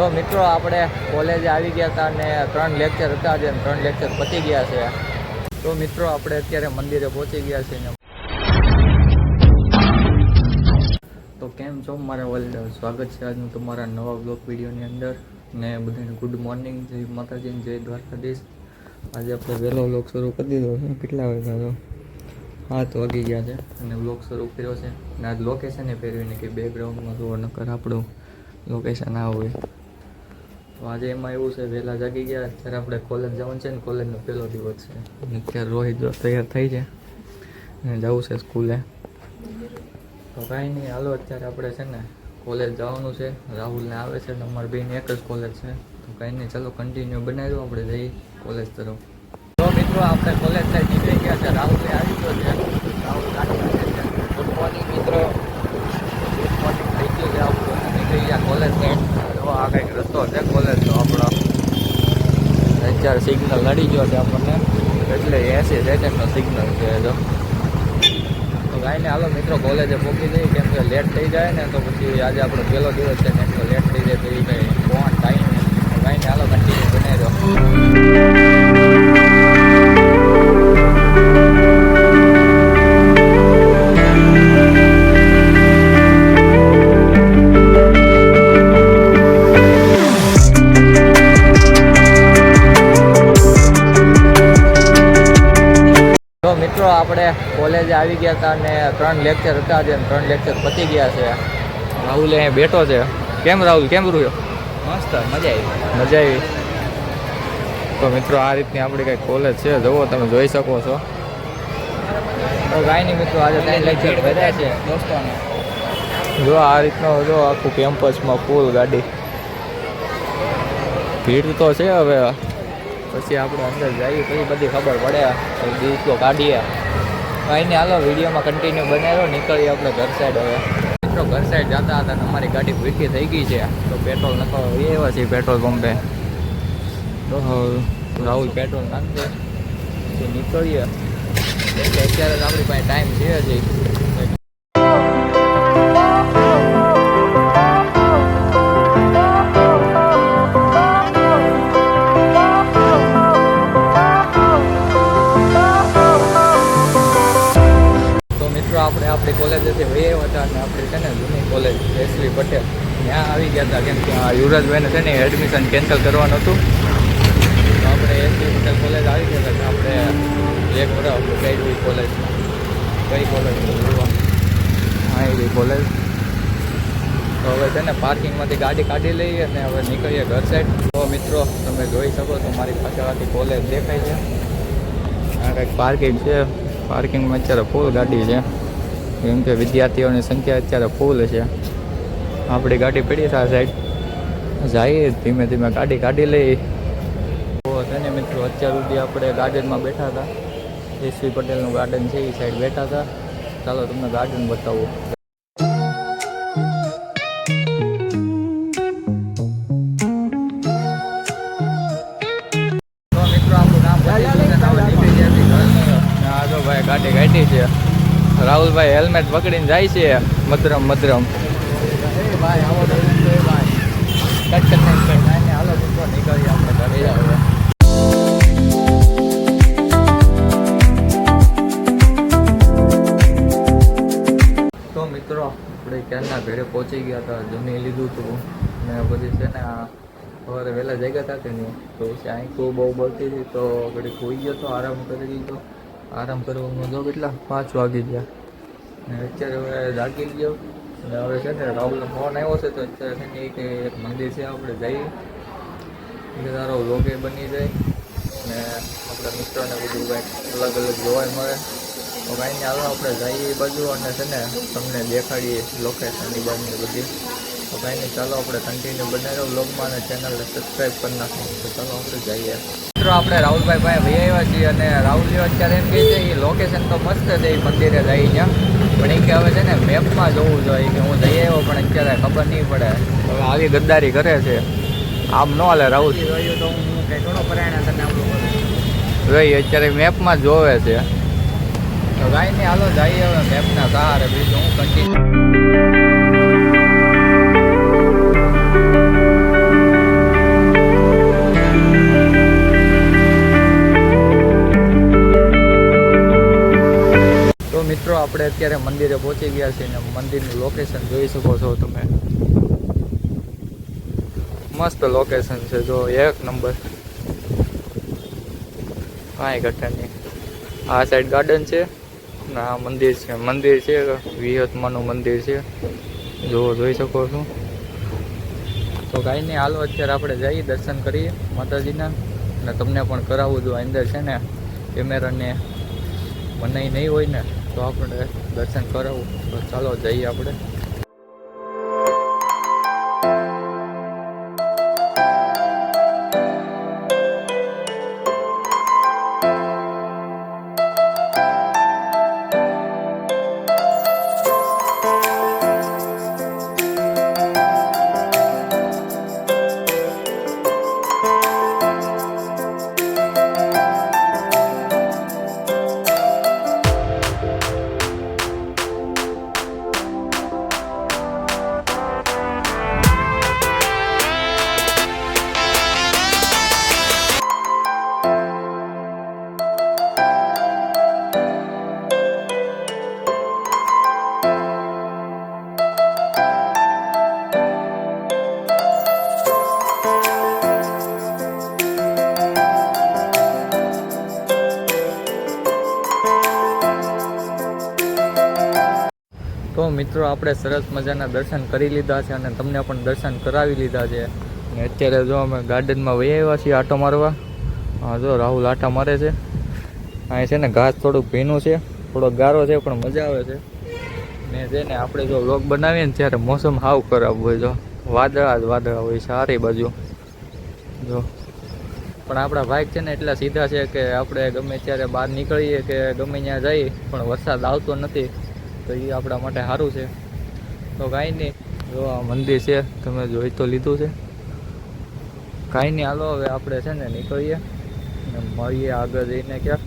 તો મિત્રો, આપણે કોલેજે આવી ગયા હતા અને ત્રણ લેક્ચર હતા જે ત્રણ લેક્ચર પતી ગયા છે. તો મિત્રો, આપણે અત્યારે મંદિરે પહોંચી ગયા છીએ તો કેમ છો મારા વર્લ્ડ સ્વાગત છે આજનું તમારા નવા બ્લોગ વિડીયોની અંદર. ને બધાને ગુડ મોર્નિંગ જય માતાજી જય દ્વારકાધીશ. આજે આપણે વહેલો બ્લોગ શરૂ કરી દીધો છે. કેટલા વાગ્યા સાત વાગી ગયા છે અને બ્લોગ શરૂ કર્યો છે. અને આજ લોકેશને ફેરવીને કે બેકગ્રાઉન્ડમાં જો નકર આપણું લોકેશન આ હોય. તો આજે એમાં એવું છે, વહેલા જાગી ગયા અત્યારે આપણે કોલેજ જવાનું છે ને કોલેજનો પહેલો દિવસ છે. અત્યારે રોહિત જો તૈયાર થઈ છે અને જવું છે સ્કૂલે તો કાંઈ નહીં, હાલો, અત્યારે આપણે છે ને કોલેજ જવાનું છે. રાહુલને આવે છે ને અમારી બેન એક જ કોલેજ છે. તો કાંઈ નહીં, ચાલો કન્ટિન્યુ બનાવી દો, આપણે જઈએ કોલેજ તરફ. તો મિત્રો, આપણે કોલેજ સાઈડ નીકળી ગયા છે. રાહુલ આવી ગયો છે. રાહુલ ગુડ મોર્નિંગ મિત્રો ગુડ મોર્નિંગ થઈ ગયો છે. આપણું નીકળી ગયા કોલેજ સાઈડ તો આ કંઈક રસ્તો છે કોલેજનો આપણો. અત્યારે સિગ્નલ લડી ગયો છે આપણને. એટલે એસી સેકન્ડનો સિગ્નલ છે જો. તો કાંઈ હાલો મિત્રો કોલેજે પહોંચી જઈએ કેમ કે લેટ થઈ જાય ને તો પછી આજે આપણો પહેલો દિવસ છે ને એટલો લેટ થઈ જાય તો એ કંઈ ફોન ટાઈમ ગાયને કાંઈ હાલો કન્ટિન્યુ બનાવી દો તો મિત્રો આપણે કોલેજે આવી ગયા હતા અને ત્રણ લેક્ચર હતા જે ત્રણ લેક્ચર પતી ગયા છે. રાહુલ અહીંયા બેઠો છે. કેમ રાહુલ કેમ રહ્યો? મસ્ત મજા આવી. મજા આવી. તો મિત્રો આ રીતની આપણી કંઈક કોલેજ છે. જુઓ તમે જોઈ શકો છો. તો કાંઈ નહીં મિત્રો આજે ત્રણ લેક્ચર ભર્યા છે. દોસ્તોને. જો આ રીતનો જો આખું કેમ્પસમાં ફૂલ ગાડી. ભીડ તો છે હવે. પછી આપણે અંદર જઈએ પછી બધી ખબર પડે. દિવસો કાઢીએ. અહીં નહીં હાલો વિડીયોમાં કન્ટિન્યુ બનાવ્યો, નીકળીએ આપણે ઘર સાઈડ હવે. મિત્રો, ઘર સાઈડ જતા હતા અમારી ગાડી ભૂખી થઈ ગઈ છે. તો પેટ્રોલ નખો એવા છે પેટ્રોલ પંપે તો રાહુલ પેટ્રોલ નાખશે. નીકળીએ. અત્યારે આપણી પાસે ટાઈમ છે હજી આપણે કોલેજેથી આવ્યા હતા અને આપણે છે ને જૂની કોલેજ એસવી પટેલ, ત્યાં આવી ગયા હતા. કેમ કે આ યુવરાજભાઈને છે ને એડમિશન કેન્સલ કરવાનું હતું. તો આપણે એસવી પટેલ કોલેજ આવી ગયા હતા. આપણે એક વર્ષ કઈ કોલેજમાં. કઈ કોલેજ જોવા. ગઈ કોલેજ. તો હવે છે ને પાર્કિંગમાંથી ગાડી કાઢી લઈએ અને હવે નીકળીએ ઘર સાઈડ તો મિત્રો, તમે જોઈ શકો છો મારી પાછળથી કોલેજ દેખાય છે. આ કંઈક પાર્કિંગ છે. પાર્કિંગમાં અત્યારે ફૂલ ગાડી છે. કેમ કે વિદ્યાર્થીઓની સંખ્યા અત્યારે ફૂલ છે. આપણી ગાડી પડી આ સાઈડ જઈએ ધીમે ધીમે ગાડી કાઢી લઈ. તો છે મિત્રો અત્યાર સુધી આપણે ગાર્ડનમાં બેઠા હતા. એસવી પટેલનું ગાર્ડન છે, એ સાઈડ બેઠા હતા. ચાલો તમને ગાર્ડન બતાવું. ગાડી કાઢી છે. રાહુલભાઈ હેલ્મેટ પકડીને જાય છે મધરમ મધરમ તો મિત્રો, આપણે ક્યારના ભેડે પહોંચી ગયા હતા? જમી લીધું હતું ને પછી છે ને સવારે વહેલા જગ્યા હતા કે નહીં? તો આંખો બહુ બળતી હતી, તો ઘડી ખોઈ ગયો તો આરામ કરી દીધો આરામ કરવામાં જો કેટલા? પાંચ વાગી ગયા. ને અત્યારે હવે જાગી ગયો. અને હવે છે ને રાહુલનો ફોન આવ્યો છે, તો અત્યારે છે ને એક એક મંદિર છે, આપણે જઈએ. તારો એ બની જાય. ને આપણા મિત્રોને બધું કંઈક અલગ અલગ જોવા મળે. તો કાંઈ હાલો આપણે જઈએ એ બાજુ અને છે ને તમને દેખાડીએ લોકેશનની બાજુની બધી. તો કાંઈ નહીં ચાલો આપણે કન્ટિન્યુ બનાવ્યો બ્લોગમાં અને ચેનલને સબસ્ક્રાઈબ કરી નાખો. તો ચાલો આપણે જઈએ. મિત્રો આપણે રાહુલભાઈ ભાઈ ભાઈ આવ્યા છીએ અને રાહુલજી અત્યારે એમ કહે છે એ લોકેશન તો મસ્ત છે એ મંદિરે જઈ ત્યાં પણ એ કે હવે છે ને મેપમાં જોવું જોઈએ કે હું જઈ આવ્યો પણ અત્યારે ખબર નહીં પડે. હવે આવી ગદ્દારી કરે છે. આમ ન હાલે રાહુલ. તો હું કઈ ઘણો પરાયણ ભાઈ અત્યારે મેપમાં જોવે છે. તો ગાય નહીં હાલો જઈએ હવે મેપના સહારે. બીજું હું કન્ટિન્યુ આપણે અત્યારે મંદિરે પહોંચી ગયા છીએ ને મંદિરનું લોકેશન જોઈ શકો છો તમે. મસ્ત લોકેશન છે, જો એક નંબર કાંઈ ઘટે નહીં. આ સાઈડ ગાર્ડન છે ને આ મંદિર છે. મંદિર છે, વિહતમાનું મંદિર છે. જો જોઈ શકો છો. તો કાંઈ નહીં, હાલો અત્યારે આપણે જઈએ, દર્શન કરીએ માતાજીના. અને તમને પણ કરાવવું જો અંદર છે ને કેમેરાને મનાઈ નહીં હોય ને. તો આપણે દર્શન કરાવવું તો ચાલો જઈએ આપણે. મિત્રો, આપણે સરસ મજાના દર્શન કરી લીધા છે અને તમને પણ દર્શન કરાવી લીધા છે. અને અત્યારે જો અમે ગાર્ડનમાં વહી આવ્યા છીએ આટો મારવા. જો રાહુલ આટા મારે છે. અહીં છે ને ઘાસ થોડુંક ભીનું છે થોડોક ગારો છે, પણ મજા આવે છે. ને છે ને આપણે જો વ્લોગ બનાવીએ ને ત્યારે મોસમ હાવ ખરાબ હોય જો. વાદળા જ વાદળા હોય સારી બાજુ. જો. પણ આપણા ભાઈ છે ને એટલા સીધા છે કે આપણે ગમે ત્યારે બહાર નીકળીએ કે ગમે ત્યાં જઈએ, પણ વરસાદ આવતો નથી. તો એ આપણા માટે સારું છે. તો કાંઈ નહીં, જો આ મંદિર છે, તમે જોઈ તો લીધું છે. કાંઈ નહીં, હાલો હવે આપણે છે ને નીકળીએ અને મળીએ આગળ જઈને ક્યાંક.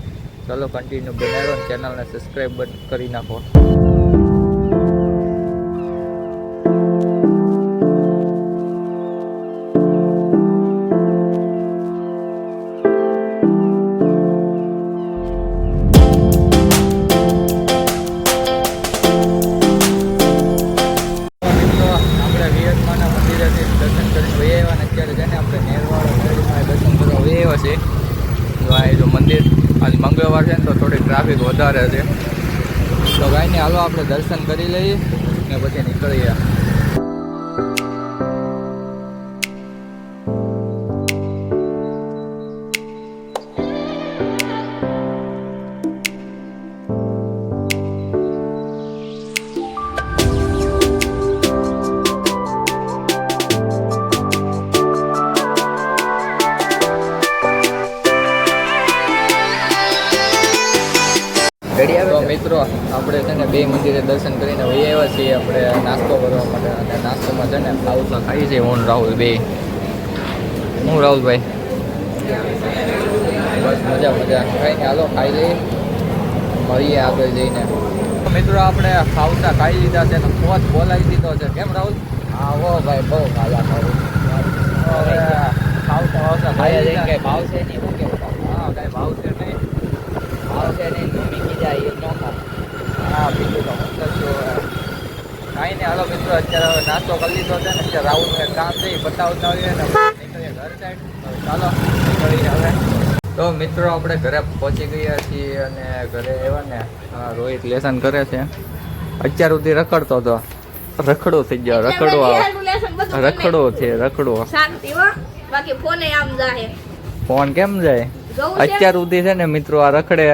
ચાલો કન્ટિન્યુ બનાવ્યો ને ચેનલને સબસ્ક્રાઈબ કરી નાખો. વધારે છે. તો કાંઈ નહીં હાલો આપણે દર્શન કરી લઈએ ને પછી નીકળીએ. આપણે છે ને બે મંદિરે દર્શન કરીને વહી આવ્યા છીએ આપણે નાસ્તો કરવા માટે. અને નાસ્તોમાં છે ને ખાઉસા ખાઈએ છીએ હું રાહુલ બે. હું રાહુલભાઈ? બસ મજા મજા. કંઈ નહીં હાલો ખાઈ લઈએ. મળીએ આગળ જઈને. મિત્રો આપણે ખાઉસા ખાઈ લીધા છે ને પોત બોલાવી દીધો છે. કેમ રાહુલ? હા હો ભાઈ બહુ ખાવા ખાવું હવે ખાઉસા વાવસા ખાઈ ભાવ છે નહીં હું કેવું ભાવ હા કાંઈ ભાવ છે નહીં ભાવ છે નહીં મમ્મી કીધા એ ન ખાવ તો કાંઈ નહીં હાલો મિત્રો અત્યારે હવે નાસ્તો કરી લીધો છે ને અત્યારે રાહુલનું એક કામ છે એ બતાવતા હોઈએ ને નીકળીએ ઘર સાઈડ ચાલો નીકળીએ હવે. તો મિત્રો આપણે ઘરે પહોંચી ગયા છીએ અને ઘરે આવ્યા ને રોહિત લેસન કરે છે. અત્યાર સુધી રખડતો હતો. રખડો થઈ ગયો રખડો રખડો છે રખડો. શાંતિ હો બાકી ફોને આમ ફોન કેમ જાય? અત્યાર સુધી છે ને મિત્રો આ રખડે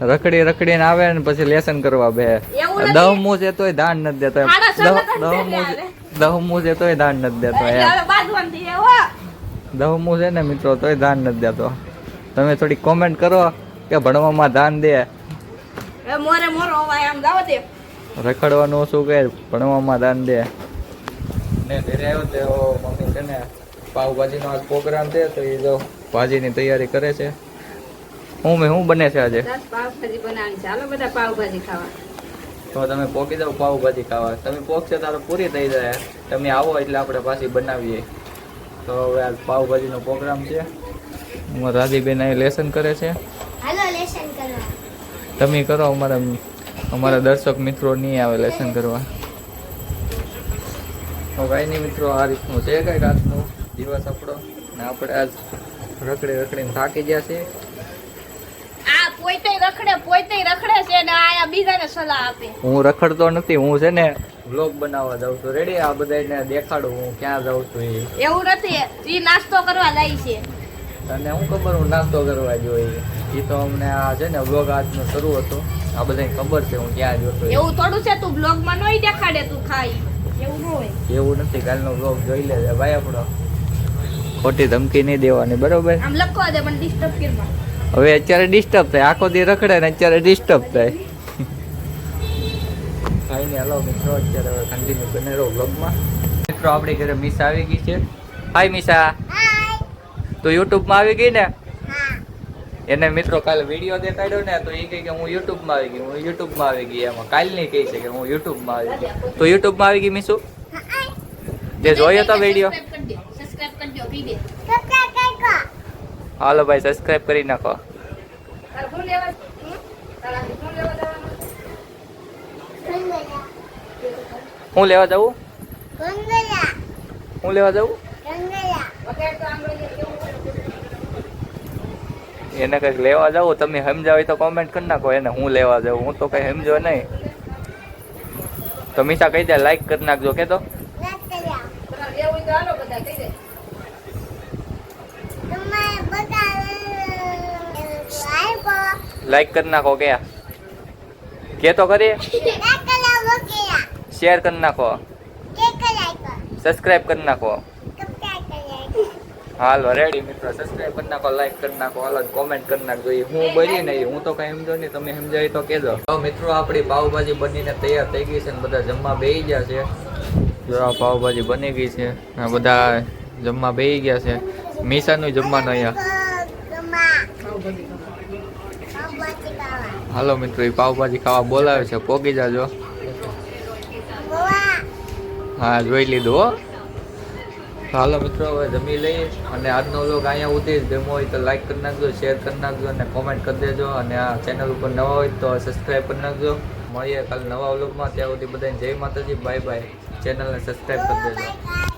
રખડી રખડીને આવે ને પછી લેસન કરવા બે. દહમું છે તોય દાન નથી દેતો દહમું દહમું છે તોય દાન નથી દેતો દહમું છે ને મિત્રો તોય દાન નથી દેતો. તમે થોડી કોમેન્ટ કરો કે ભણવામાં દાન દે. રખડવાનું શું કે ભણવામાં દાન દે. ને ઘરે આવ્યો તો મમ્મી છે ને પાવભાજીનો આજ પ્રોગ્રામ છે તો એ જો ભાજીની તૈયારી કરે છે. હું મેં શું બને છે આજે? પાવભાજી બનાવી ચાલો બધા પાવભાજી ખાવા. તો તમે પોકી દો પાવભાજી ખાવા. તમે પોકશે તારો પૂરી થઈ જાય. તમે આવો એટલે આપણે પાછી બનાવીએ. તો હવે આ પાવભાજીનો પ્રોગ્રામ છે. હું રાધીબેન અહીં લેસન કરે છે. હાલો લેશન કરવા. તમે કરો અમારા અમારા દર્શક મિત્રો નહીં આવે લેસન કરવા. તો કાંઈ નહીં મિત્રો આ રીતનું છે કાંઈક આજનું દિવસ આપણો. ને આપણે આજ રખડે રખડીને થાકી ગયા છે પોતે રખડે પોતે રખડે છે ને આયા બીજાને સલાહ આપે. હું રખડતો નથી હું છે ને વ્લોગ બનાવવા જાઉં છું. રેડી આ બધાને દેખાડું હું ક્યાં જાઉં છું એ. એવું નથી ઈ નાસ્તો કરવા જાય છે. અને હું ખબર હું નાસ્તો કરવા જોઈએ એ. તો અમને આ છે ને વ્લોગ આજનો શરૂ હતો. આ બધાને ખબર છે હું ક્યાં જોતો એવું થોડું છે તું બ્લોગમાં નોય દેખાડે તું ખાઈ. એવું ન હોય. એવું નથી કાલનો વ્લોગ જોઈ લેજે ભાઈ આપણો. ખોટી ધમકી નહીં દેવાની બરોબર? આમ લખવા દે પણ ડિસ્ટર્બ કરમાં હવે અત્યારે ડિસ્ટર્બ થાય. આખો દી રખડે ને અત્યારે ડિસ્ટર્બ થાય. કાંઈ નહીં હાલો મિત્રો અત્યારે હવે કન્ટિન્યુ બને રહો બ્લોગમાં મિત્રો આપણી ઘરે મિસ આવી ગઈ છે. હાય મિસા. તો યુટ્યુબમાં આવી ગઈ ને? એને મિત્રો કાલે વીડિયો દેખાડ્યો ને તો એ કહે કે હું યુટ્યુબમાં આવી ગઈ હું યુટ્યુબમાં આવી ગઈ. એમાં કાલની કહે છે કે હું યુટ્યુબમાં આવી ગઈ. તો યુટ્યુબમાં આવી ગઈ મીસુ? તે જોયો તો વીડિયો સબસ્ક્રાઇબ કરી દો કહી દે હાલો ભાઈ સબસ્ક્રાઇબ કરી નાખો? હું લેવા જાઉં? હું લેવા જાઉં? એને કંઈક લેવા જાવ તમે સમજાવી તો કોમેન્ટ કરી નાખો. એને હું લેવા જાઉં? હું તો કઈ સમજો નહીં. તો મીઠા કહી દે લાઈક કરી નાખજો કે તો તમારે લેવું હોય તો હાલો બધા કહી દે લાઈક કરી નાખો કે કે તો કરી શેર કરી નાખો. સબસ્ક્રાઇબ કરી નાખો. હાલો રેડી મિત્રો. સબસ્ક્રાઇબ કરી નાખો લાઈક કરી નાખો. હાલો કોમેન્ટ કરી નાખજો. હું બની નહીં, હું તો કઈ સમજો નહીં. તમે સમજાય તો કહેજો. તો મિત્રો, આપણી પાવભાજી બનીને તૈયાર થઈ ગઈ છે ને બધા જમવા બેસી ગયા છે. જો આ પાવભાજી બની ગઈ છે. બધા જમવા બેસી ગયા છે. મીસાનું જમવાનું અહીંયા. હાલો મિત્રો એ પાવભાજી ખાવા બોલાવે છે. પોગી જાજો. હા, જોઈ લીધું હો. હાલો મિત્રો, હવે જમી લઈએ અને આજનો લોક અહીંયા ઉધી જ હોય તો લાઈક કરી નાખજો શેર કરી નાખજો અને કોમેન્ટ કરી દેજો. અને આ ચેનલ ઉપર નવા હોય તો સબસ્ક્રાઈબ કરી નાખજો. મળીએ કાલે નવા વ્લોગમાં ત્યાં સુધી બધાને જય માતાજી. બાય બાય ચેનલને સબસ્ક્રાઈબ કરી દેજો.